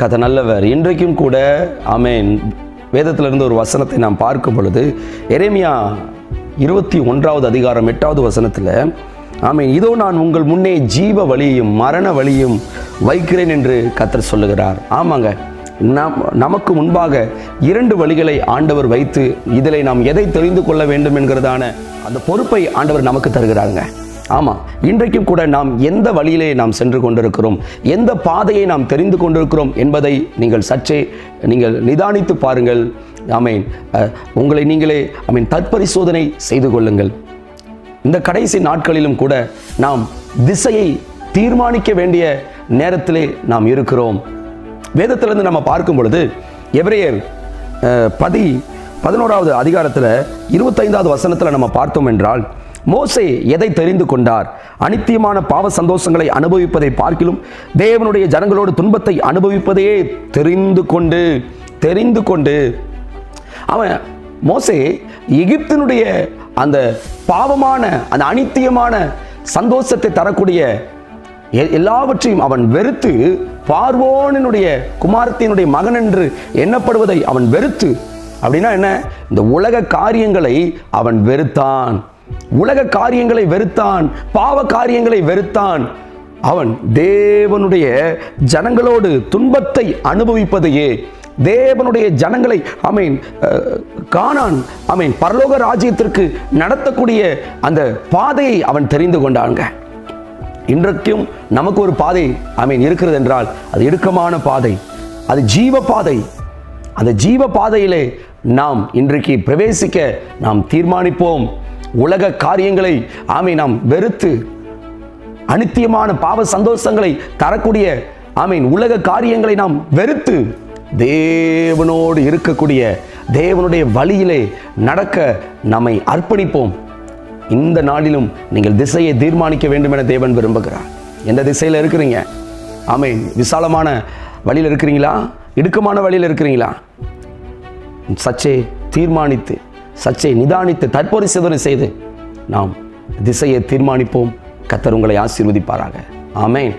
கதை நல்லவர். இன்றைக்கும் கூட அமேன் வேதத்திலிருந்து ஒரு வசனத்தை நாம் பார்க்கும் பொழுது எரேமியா இருபத்தி ஒன்றாவது அதிகாரம் எட்டாவது வசனத்தில் ஆமீன் இதோ நான் உங்கள் முன்னே ஜீவ வழியையும் மரண வழியும் வைக்கிறேன் என்று கத்தர் சொல்லுகிறார். ஆமாங்க நம் நமக்கு முன்பாக இரண்டு வழிகளை ஆண்டவர் வைத்து இதில் நாம் எதை தெரிந்து கொள்ள வேண்டும் என்கிறதான அந்த பொறுப்பை ஆண்டவர் நமக்கு தருகிறாருங்க. ஆமாம் இன்றைக்கும் கூட நாம் எந்த வழியிலே நாம் சென்று கொண்டிருக்கிறோம்? எந்த பாதையை நாம் தெரிந்து கொண்டிருக்கிறோம் என்பதை நீங்கள் சற்றே நீங்கள் நிதானித்து பாருங்கள். ஆமீன். உங்களை நீங்களே ஆமீன் தற்பரிசோதனை செய்து கொள்ளுங்கள். இந்த கடைசி நாட்களிலும் கூட நாம் திசையை தீர்மானிக்க வேண்டிய நேரத்திலே நாம் இருக்கிறோம். வேதத்திலிருந்து நம்ம பார்க்கும் பொழுது எவரையர் பதி பதினோராவது அதிகாரத்தில் இருபத்தைந்தாவது வசனத்தில் நம்ம பார்த்தோம் என்றால் மோசே எதை தெரிந்து கொண்டார்? அனித்தியமான பாவ சந்தோஷங்களை அனுபவிப்பதை பார்க்கிலும் தேவனுடைய ஜனங்களோடு துன்பத்தை அனுபவிப்பதையே தெரிந்து கொண்டு தெரிந்து கொண்டு அவன் மோசே எகிப்தினுடைய அந்த பாவமான அந்த அனித்தியமான சந்தோஷத்தை தரக்கூடிய எல்லாவற்றையும் அவன் வெறுத்து பார்வோனினுடைய குமாரத்தினுடைய மகன் என்று எண்ணப்படுவதை அவன் வெறுத்து அப்படின்னா என்ன? இந்த உலக காரியங்களை அவன் வெறுத்தான். உலக காரியங்களை வெறுத்தான் பாவ காரியங்களை வெறுத்தான். அவன் தேவனுடைய ஜனங்களோடு துன்பத்தை அனுபவிப்பதையே தேவனுடைய ஜனங்களை அமீன் காணான் அமீன் பரலோக ராஜ்யத்திற்கு நடத்தக்கூடிய அந்த பாதையை அவன் தெரிந்து கொண்டாங்க. இன்றைக்கும் நமக்கு ஒரு பாதை அமீன் இருக்கிறது என்றால் அது இடுக்கமான பாதை அது ஜீவ பாதை. அந்த ஜீவ பாதையிலே நாம் இன்றைக்கு பிரவேசிக்க நாம் தீர்மானிப்போம். உலக காரியங்களை ஆமை நாம் வெறுத்து அனித்தியமான பாவ சந்தோஷங்களை தரக்கூடிய ஆமீன் உலக காரியங்களை நாம் வெறுத்து தேவனோடு இருக்கக்கூடிய தேவனுடைய வழியிலே நடக்க நம்மை அர்ப்பணிப்போம். இந்த நாளிலும் நீங்கள் திசையை தீர்மானிக்க வேண்டும் என தேவன் விரும்புகிறார். எந்த திசையில் இருக்கிறீங்க? ஆமீன் விசாலமான வழியில் இருக்கிறீங்களா? இடுக்கமான வழியில் இருக்கிறீங்களா? சச்சே தீர்மானித்து சச்சை நிதானித்து தற்பரிசோதனை செய்து நாம் திசையை தீர்மானிப்போம். கத்தர் உங்களை ஆசீர்வதிப்பாராக. ஆமேன்.